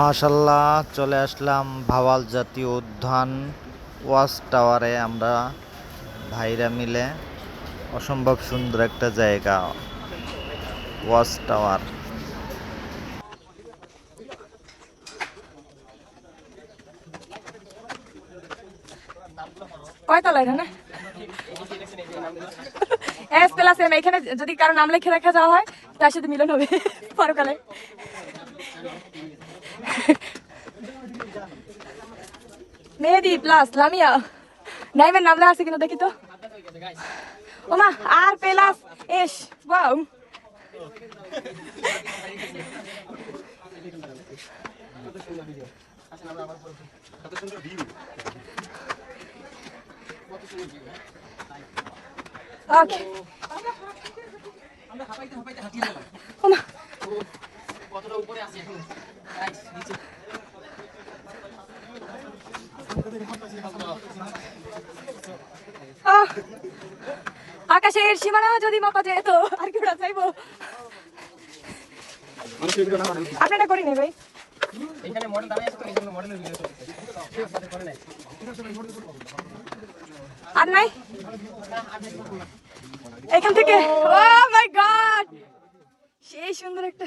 মাশাল্লাহ, চলে আসলাম ভাওয়াল জাতীয় উদ্যান, ওয়াচ টাওয়ারে আমরা ভাইরা মিলে অসম্ভব সুন্দর একটা জায়গা, ওয়াচ টাওয়ার। এখানে যদি কারও নাম লিখে রাখা যাওয়া হয়, তার সাথে মিলন হবে, পরকালে। মেহেদি, প্লাস, লামিয়া। নাইমের নাম আছে কিনা দেখি তো। ওমা, আর প্লাস, এস, ওয়াও। ওকে ওমা আহ, আকাশের সীমানা যদি মাপা যেত আর কি ওরা চাইব আপনারা করি নেই ভাই। এখানে মডেল দাঁড়িয়ে আছে তো এই জন্য মডেলের ভিডিও চলতেছে করে নাই আর নাই? এখান থেকে ও মাই গড সেই সুন্দর একটা